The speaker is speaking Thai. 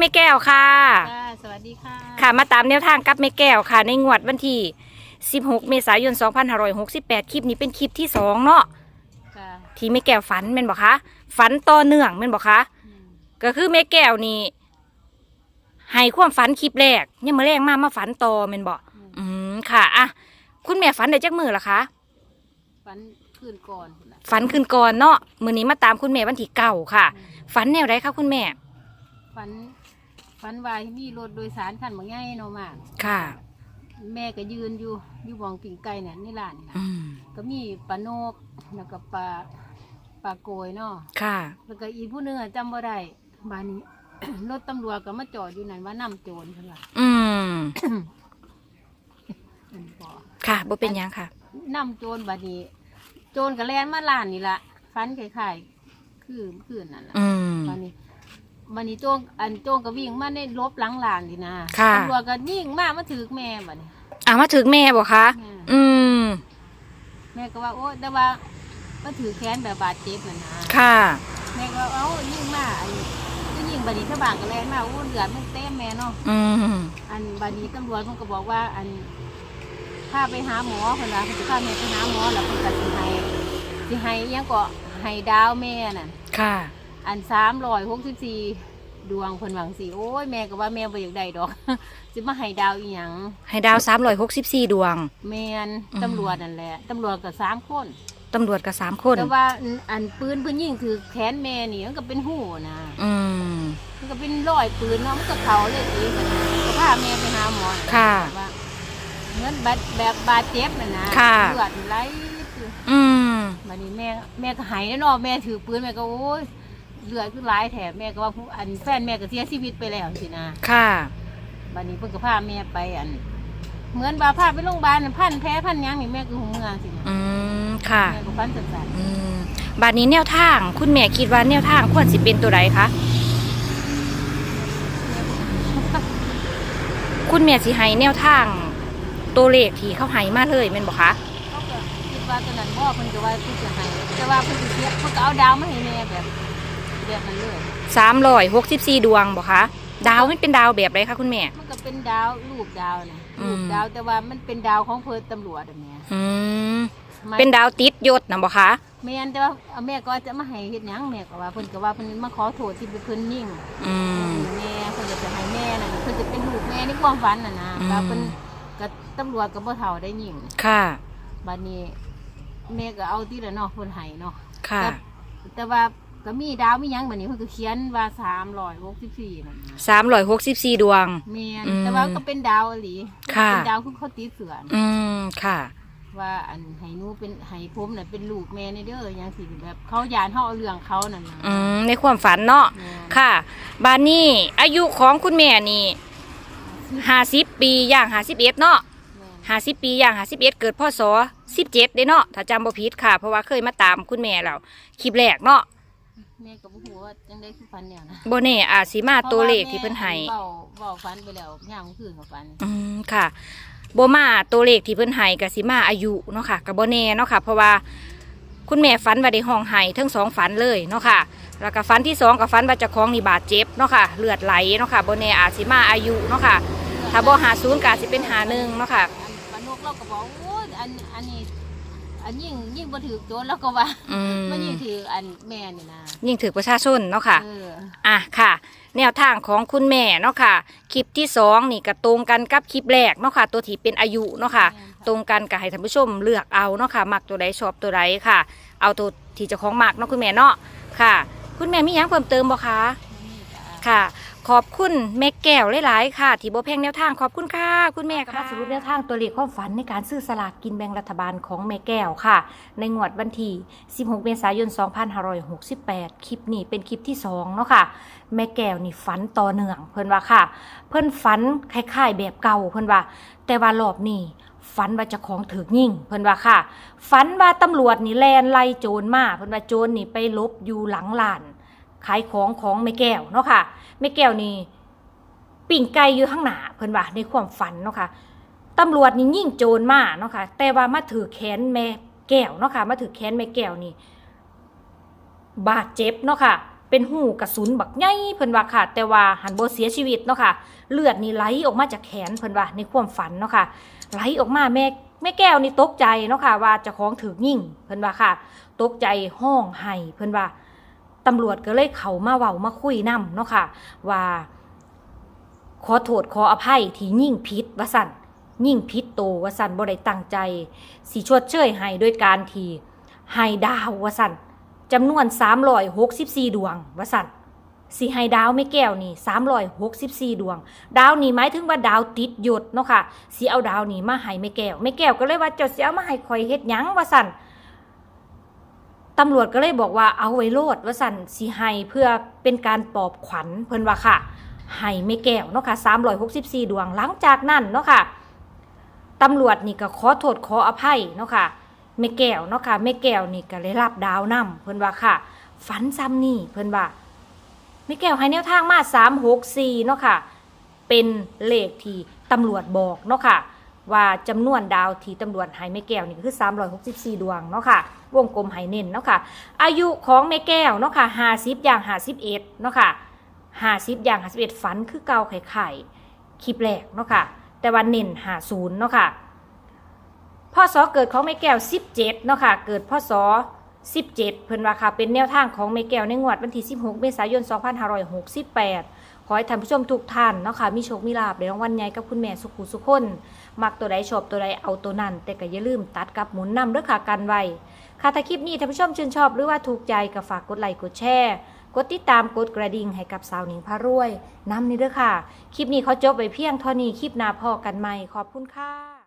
แม่แก้วค่ะ ค่ะ สวัสดีค่ะ ค่ะ มาตามแนวทางกับแม่แก้วค่ะ ในงวดวันที่ 16 เมษายน 2568 คลิปนี้เป็นคลิปที่สองเนาะค่ะที่แม่แก้วฝันแม่นบอกคะฝันต่อเนื่องแม่นบอกคะอืมก็คือแม่แก้วนี่ให้ความฝันคลิปแรกยังมาแรกมามาฝันต่อแม่นบอกอืมอืมค่ะอะคุณแม่ฝันได้จักมือละคะ ฝันคืนก่อนพุ่นล่ะฝันคืนก่อนเนาะมือนี้มาตามคุณแม่วันที่เก้าค่ะอืมฝันแนวไรคะคุณแม่ ฝัน ฝันว่ามีรถโดยสารคันบางง่ายเนาะมาก ค่ะ แม่ก็ยืนอยู่อยู่บองปิ่งไก่เนี่ยในร้านนี่ล่ะอืม ก็มีปลาโนกแล้วก็ปลาปลาโกยเนาะค่ะ แล้วก็อีกผู้หนึงอะจำบ่ได้บานนี้ รถตำรวจก็มาจอดอยู่นั่นว่านำโจรเพิ่นว่า อืมอืมบ่ค่ะบ่เป็นหยังค่ะ นำโจรบาดนี้ โจรก็แล่นมาร้านนี่ล่ะฟันคล้ายๆคือคือนั่นล่ะอืมวันนี้ วันนี้โจงอันโจงก็วิ่งมาในลบหลังหลานนี่นะค่ะ ตำรวจก็ยิ่งมามาถือแม่บัดนี้อะมาถึงแม่บอกคะ แม่อืม แม่ก็ว่าโอ้แต่ว่ามาถือแขนแบบบาดเจ็บน่ะนะค่ะ แม่ก็ว่าเอ้ายิ่งมาอันนี้ก็ยิ่งบัดนี้ถ้าบางก็แรงมาโอ้เลือดมันเต็มแม่เนาะอืม อันบัดนี้ตำรวจเพิ่นก็บอกว่า อันพาไปหาหมอเพิ่นว่าเพิ่นจะพาแม่ไปหาหมอแล้วเพิ่นก็สิให้สิให้อิหยังก็ให้ดาวแม่น่ะ ค่ะ อันสามร้อยหกสิบสี่ดวงเพิ่นหวังสิโอ้ยแม่ก็ว่าแม่บ่อยากได้ดอกสิมาให้ดาวอีหยังให้ดาวสามร้อยหกสิบสี่ดวง แม่นอืมตำรวจนั่นแหละตำรวจก็สามคนตำรวจกับสามคนแต่ว่าอันอันปืนเพิ่นยิงคือแขนแม่นี่มันก็เป็นหูนะอืมมันก็เป็นรอยปืนเนาะมันก็เขาเลยเองกันนะก็พาแม่ไปหาหมอค่ะว่าเหมือนบาดแบบบาดเจ็บน่ะนะค่ะเลือดไหลอืมบัดนี้แม่แม่ก็หายแล้วเนาะแม่ถือปืนแม่ก็โอ้ย เลือดคือหลายแถบแม่ก็ว่าผู้อันแฟนแม่ก็เสียชีวิตไปแล้วสินะค่ะบัดนี้เพิ่นก็พาแม่ไปอัน เหมือนว่าพาไปโรงพยาบาลน่ะพันแพ้พันหยังนี่แม่ก็หูเมืองสินะอืมค่ะแม่ก็ฟันสั่นอืมบาดนี้แนวทางคุณแม่คิดว่าแนวทางควรสิเป็นตัวใดคะคุณแม่สิให้แนวทาง ตัวเลขที่เขาให้มาเลยแม่นบอกคะๆเขาก็คิดว่าตอนนั้นพ่อเพิ่นก็ว่าเพิ่นจะให้แต่ว่าเพิ่นสิเสียเพิ่นก็เอาดาวมาให้แม่แบบ แบบนั้นเลยสามร้อยหกสิบสี่ดวงบอกคะดาวมันเป็นดาวแบบไรคะคุณแม่ มันก็เป็นดาวรูปดาวนะอืม รูปดาวแต่ว่ามันเป็นดาวของเพิ่นตำรวจอันเนี้ยอืมไม่เป็นดาวติดยศนะบอกคะแม่นแต่ว่าเอาแม่ก็จะมาให้เฮ็ดหยังแม่ก็ว่าเพิ่นก็ว่าเพิ่นมาขอโทษที่เพิ่นยิ่งอืม แม่เพิ่นก็จะให้แม่น่ะเพิ่นจะเป็นลูกแม่ในความฝันน่ะนะอืมแล้วเพิ่นก็ตำรวจก็บ่เฒ่าได้ยิ่งค่ะ บัดนี้แม่ก็เอาที่ละเนาะเพิ่นให้เนาะ ค่ะ แต่แต่ว่า ก็มีดาวมีหยังบัดนี้เพิ่นก็เขียนว่า364นั่นนะสามร้อยหกสิบสี่ดวง แม่นอืมแต่ว่าก็เป็นดาวอีหลีค่ะ เป็นดาวคือเขาติดเสือนอืมค่ะ ว่าอันให้หนูเป็นให้ผมน่ะเป็นลูกแม่ในเด้อหยังสิแบบเขายานเฮาเอาเรื่องเขานั่นน่ะอืมในความฝันเนาะ แม่นค่ะ บานนี้อายุของคุณแม่นี่ห้าสิบปีย่างห้าสิบเอ็ดเนาะแม่นห้าสิบปีย่างห้าสิบเอ็ดเกิดพศสิบเจ็ดเด้เนาะถ้าจำบ่ผิดค่ะ เพราะว่าเคยมาตามคุณแม่เราคลิปแรกเนาะ แม่ก็บ่ฮู้ว่าจังได๋คือฟันเนี่ยนะบ่แน่อาจสิมาตัวเลขที่เพิ่นให้เว้าเว้าฟันไปแล้วย่างคืนกับฟันอืมค่ะโบมาตัวเลขที่เพิ่นให้กับสิมาอายุเนาะค่ะกับโบแน่เนาะค่ะ เพราะว่าคุณแม่ฝันว่าได้ห้องไห้ทั้งสองฝันเลยเนาะค่ะ แล้วก็ฝันที่สองกับฝันว่าเจะคล้าของนี่บาดเจ็บเนาะค่ะ เลือดไหลเนาะค่ะโบแน่อาจสิมาอายุเนาะค่ะ ถ้าบ่หาศูนย์ก็อาจสิเป็นหาหนึ่งเนาะค่ะ อันปานกเราก็บอกโอ้ยอันอันนี้ อันยิ่งยิ่งบ่ถือโจรแล้วก็ว่าอืมมันยิ่งถืออันแม่นี่นะยิ่งถือประชาชนเนาะค่ะ เอออะค่ะ แนวทางของคุณแม่เนาะค่ะ คลิปที่สองนี่ก็ตรงกันกับคลิปแรกเนาะค่ะ ตัวที่เป็นอายุเนาะค่ะ แม่นตรงกันกับให้ท่านผู้ชมเลือกเอาเนาะค่ะมักตัวใดชอบตัวใดค่ะ เอาตัวที่เจ้าของมักเนาะคุณแม่เนาะค่ะ คุณแม่มีหยังเพิ่มเติมบ่คะนี่จ้ะค่ะ ขอบคุณแม่แก้วหลายๆค่ะ ที่บ่แพงแนวทางขอบคุณค่ะ คุณแม่ค่ะสรุปแนวทางตัวเลขความฝันในการซื้อสลากกินแบ่งรัฐบาลของแม่แก้วค่ะ ในงวดวันที่ 16 เมษายน 2568 คลิปนี้เป็นคลิปที่ 2 เนาะค่ะ แม่แก้วนี่ฝันต่อเนื่องเพิ่นว่าค่ะ เพิ่นฝันคล้ายๆแบบเก่าเพิ่นว่า แต่ว่ารอบนี้ฝันว่าเจะของถือยิ่งเพิ่นว่าค่ะฝันว่าตำรวจนี่แลนไล่โจรมาเพิ่นว่าโจรนี่ไปหลบอยู่หลังลาน ขายของของแม่แก้วเนาะค่ะแม่แก้วนี่ปิ่งไก่อยู่ข้างหน้าเพิ่นว่าในความฝันเนาะค่ะตำรวจนี่ยิ่งโจรมาเนาะค่ะแต่ว่ามาถือแขนแม่แก้วเนาะค่ะมาถือแขนแม่แก้วนี่บาดเจ็บเนาะค่ะเป็นหูกระสุนบักใหญ่เพิ่นว่าค่ะ แต่ว่าหันโบเสียชีวิตเนาะค่ะเลือดนี่ไหลออกมาจากแขนเพิ่นว่าในความฝันเนาะค่ะไหลออกมาแม่แม่แก้วนี่ตกใจเนาะค่ะว่าจะของถือยิ่งเพิ่นว่าค่ะ ตกใจห้องไห้เพิ่นว่า ตำรวจก็เลยเขามาเว้ามาคุยนํเนาะค่ะว่าขอโทษขออภัยที่ยิ่งพิษวสันยิ่งพิษโตวสันบ่ได้ตั้งใจสิชดเชยให้โดยการทีให้ดาววสันจำนวน364 ดวงวสันสิให้ดาวไม่แก้วนี่364 ดวง ดาวนี่หมายถึงว่าดาวติดหยดเนาะค่ะสิเอาดาวนี่มาให้ไม่แก้วไม่แก้วก็เลยว่าเจ้าสิเอามาให้ข่อยเฮ็ดหยังวสั่น ตำรวจก็เลยบอกว่าเอาไว้โลดว่าสั่นสิให้เพื่อเป็นการปลอบขวัญเพิ่นว่าค่ะให้ไม่แก้วเนาะค่ะ364 ดวงหลังจากนั้นเนาะค่ะตำรวจนี่ก็ขอโทษขออภัยเนาะค่ะแม่แก้วเนาะค่ะแม่แก้วนี่ก็เลยรับดาวนํเพิ่นว่าค่ะ ฝันซ้ำนี่เพิ่นว่าแม่แก้วให้แนวทางมา364เนาะค่ะเป็นเลขที่ตำรวจบอกเนาะค่ะ ว่าจำนวนดาวที่ตำรวจให้แม่แก้วนี่คือ 364 ดวงเนาะค่ะ วงกลมให้เน้นเนาะค่ะ อายุของแม่แก้วเนาะค่ะ50อย่าง51เนาะค่ะห้าสิบอย่างห้าสิบเอ็ดฝันคือเก่าไข่ไข่คลิปแรกเนาะค่ะ แต่วันเน้นหาศูนย์เนาะค่ะพ่อสอเกิดของแม่แก้วสิบเจ็ดเนาะค่ะ เกิดพ่อสอสิบเจ็ดเพิ่นว่าค่ะ เป็นแนวทางของแม่แก้วในงวดวันที่สิบหกเมษายนส องพันห้าร้อยหกสิบแปดขอให้ท่านผู้ชมทุกท่านเนาะค่ะมีโชคมีลาบในรางวัลใหญ่กับคุณแม่สุขุสุขคนมักตัวใดชอบตัวใดเอาตัวนั้น แต่ก็อย่าลืมตัดกับหมุนนำเรื่องขากันไว้ค่ะถ้าคลิปนี้ท่านผู้ชมชื่นชอบหรือว่าถูกใจก็ฝากกดไลค์กดแชร์กดติดตามกดกระดิ่งให้กับสาวหนิงพะรวยน้ำนี่เด้อค่ะ คลิปนี้เขาจบไปเพียงเท่านี้คลิปหน้าพอกันใหม่ขอบคุณค่ะ